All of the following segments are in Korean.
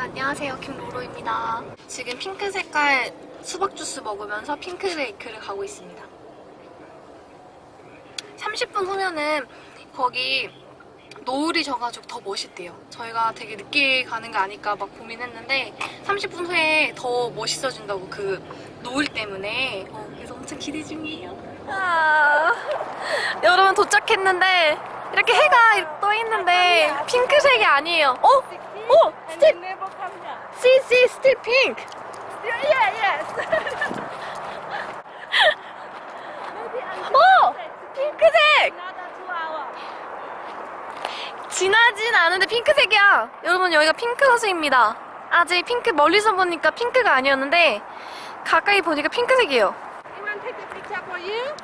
안녕하세요. 김로로입니다. 지금 핑크 색깔 수박 주스 먹으면서 핑크 레이크를 가고 있습니다. 30분 후면은 거기 노을이 져가지고 더 멋있대요. 저희가 되게 늦게 가는 거 아닐까 막 고민했는데 30분 후에 더 멋있어진다고 그 노을 때문에 어, 그래서 엄청 기대 중이에요. 아, 여러분 도착했는데 이렇게 해가 떠 있는데 핑크색이 아니에요. 어? 어? 스틸 never come here. See, see, still pink. Yeah, yes. Maybe until 어! sunset. 핑크색! Another two hours. 진하진 않은데 핑크색이야. 여러분 여기가 핑크 호수입니다. 아직 핑크 멀리서 보니까 핑크가 아니었는데 가까이 보니까 핑크색이에요. You want take the picture for you?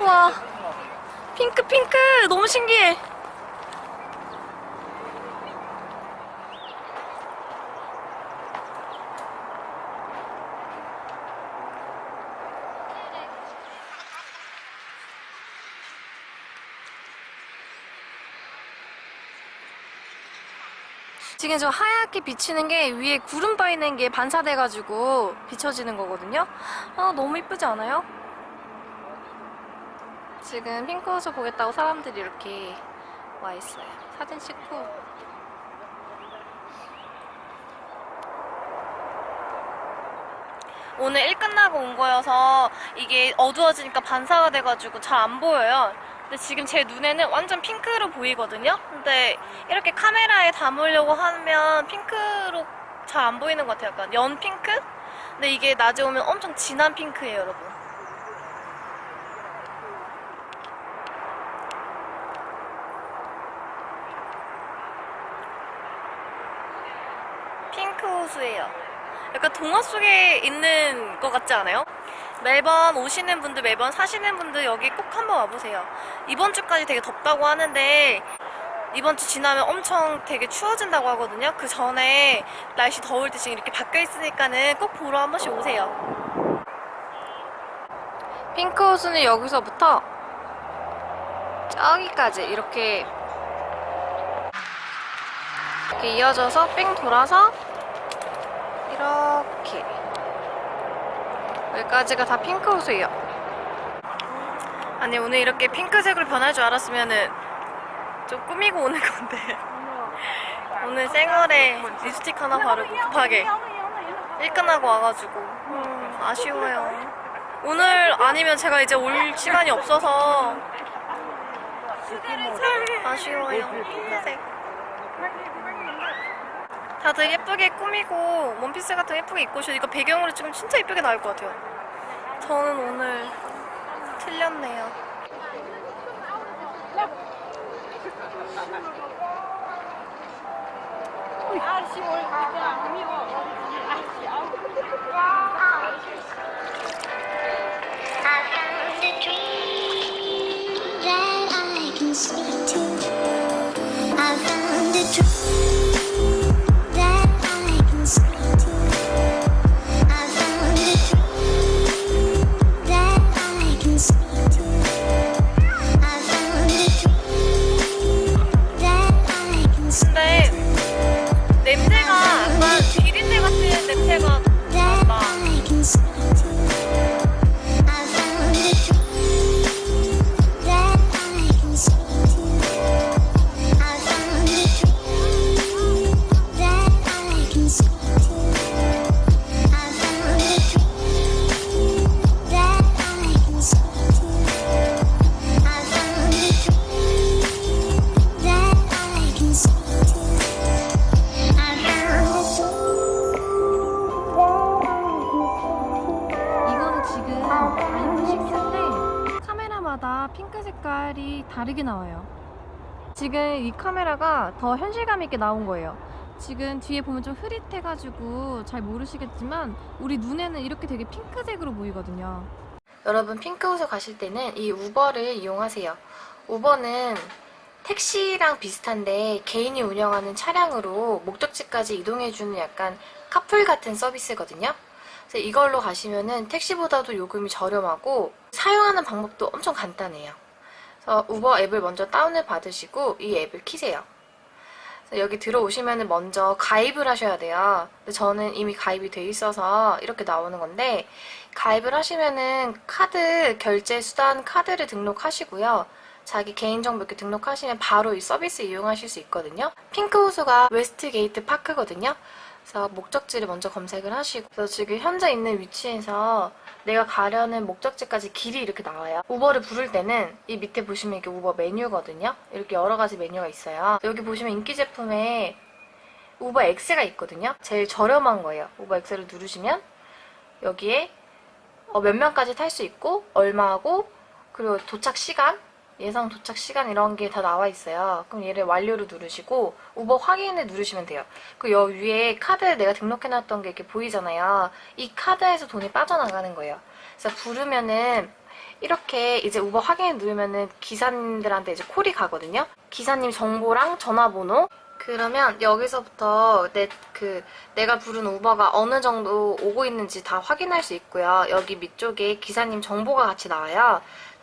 와, 핑크 핑크 너무 신기해. 지금 저 하얗게 비치는 게 위에 구름 떠 있는 게 반사돼가지고 비춰지는 거거든요. 아, 너무 이쁘지 않아요? 지금 핑크호수 보겠다고 사람들이 이렇게 와 있어요. 사진 찍고. 오늘 일 끝나고 온 거여서 이게 어두워지니까 반사가 돼가지고 잘 안 보여요. 근데 지금 제 눈에는 완전 핑크로 보이거든요. 근데 이렇게 카메라에 담으려고 하면 핑크로 잘 안 보이는 것 같아요. 약간 연 핑크? 근데 이게 낮에 오면 엄청 진한 핑크예요, 여러분. 호수예요. 약간 동화 속에 있는 것 같지 않아요? 매번 오시는 분들, 매번 사시는 분들 여기 꼭 한번 와보세요. 이번 주까지 되게 덥다고 하는데 이번 주 지나면 엄청 되게 추워진다고 하거든요. 그 전에 날씨 더울 때 지금 이렇게 바뀌어 있으니까는 꼭 보러 한 번씩 오세요. 핑크 호수는 여기서부터 저기까지 이렇게 이렇게 이어져서 뺑 돌아서 이렇게 여기까지가 다 핑크 호수예요. 아니 오늘 이렇게 핑크색으로 변할 줄 알았으면은 좀 꾸미고 오는 건데 오늘 쌩얼에 립스틱 하나 바르고 급하게 일 끝나고 와가지고 음, 아쉬워요. 오늘 아니면 제가 이제 올 시간이 없어서 아쉬워요. 흰색. 다들 예쁘게 꾸미고 원피스 같은 거 예쁘게 입고 오셔. 이거 배경으로 찍으면 진짜 예쁘게 나올 것 같아요. 저는 오늘 틀렸네요. 아저씨 뭘 색깔이 다르게 나와요. 지금 이 카메라가 더 현실감 있게 나온 거예요. 지금 뒤에 보면 좀 흐릿해가지고 잘 모르시겠지만 우리 눈에는 이렇게 되게 핑크색으로 보이거든요. 여러분 핑크호수 가실 때는 이 우버를 이용하세요. 우버는 택시랑 비슷한데 개인이 운영하는 차량으로 목적지까지 이동해주는 약간 카풀 같은 서비스거든요. 그래서 이걸로 가시면은 택시보다도 요금이 저렴하고 사용하는 방법도 엄청 간단해요. 그래서 우버 앱을 먼저 다운을 받으시고 이 앱을 키세요. 여기 들어오시면 먼저 가입을 하셔야 돼요. 근데 저는 이미 가입이 돼 있어서 이렇게 나오는 건데 가입을 하시면은 카드 결제 수단 카드를 등록하시고요. 자기 개인정보 이렇게 등록하시면 바로 이 서비스 이용하실 수 있거든요. 핑크 호수가 웨스트게이트 파크거든요. 그래서 목적지를 먼저 검색을 하시고 그래서 지금 현재 있는 위치에서 내가 가려는 목적지까지 길이 이렇게 나와요. 우버를 부를 때는 이 밑에 보시면 이게 우버 메뉴거든요. 이렇게 여러 가지 메뉴가 있어요. 여기 보시면 인기 제품에 우버 X가 있거든요. 제일 저렴한 거예요. 우버 X를 누르시면 여기에 어, 몇 명까지 탈 수 있고 얼마하고 그리고 도착 시간 예상 도착 시간 이런 게 다 나와 있어요. 그럼 얘를 완료를 누르시고 우버 확인을 누르시면 돼요. 그 여 위에 카드 내가 등록해놨던 게 이렇게 보이잖아요. 이 카드에서 돈이 빠져나가는 거예요. 그래서 부르면은 이렇게 이제 우버 확인을 누르면은 기사님들한테 이제 콜이 가거든요. 기사님 정보랑 전화번호. 그러면 여기서부터 내 그 내가 부른 우버가 어느 정도 오고 있는지 다 확인할 수 있고요. 여기 밑쪽에 기사님 정보가 같이 나와요.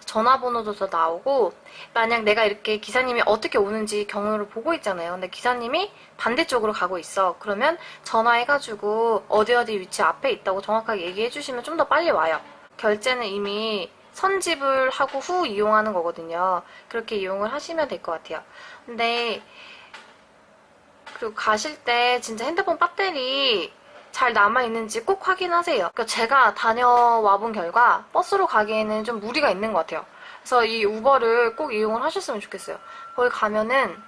전화번호도 더 나오고 만약 내가 이렇게 기사님이 어떻게 오는지 경로를 보고 있잖아요. 근데 기사님이 반대쪽으로 가고 있어. 그러면 전화해가지고 어디 어디 위치 앞에 있다고 정확하게 얘기해 주시면 좀 더 빨리 와요. 결제는 이미 선집을 하고 후 이용하는 거거든요. 그렇게 이용을 하시면 될 것 같아요. 근데 그리고 가실 때 진짜 핸드폰 배터리 잘 남아있는지 꼭 확인하세요. 그러니까 제가 다녀와 본 결과 버스로 가기에는 좀 무리가 있는 것 같아요. 그래서 이 우버를 꼭 이용을 하셨으면 좋겠어요. 거기 가면은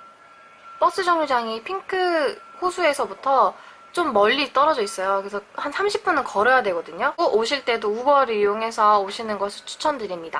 버스 정류장이 핑크 호수에서부터 좀 멀리 떨어져 있어요. 그래서 한 30분은 걸어야 되거든요. 꼭 오실 때도 우버를 이용해서 오시는 것을 추천드립니다.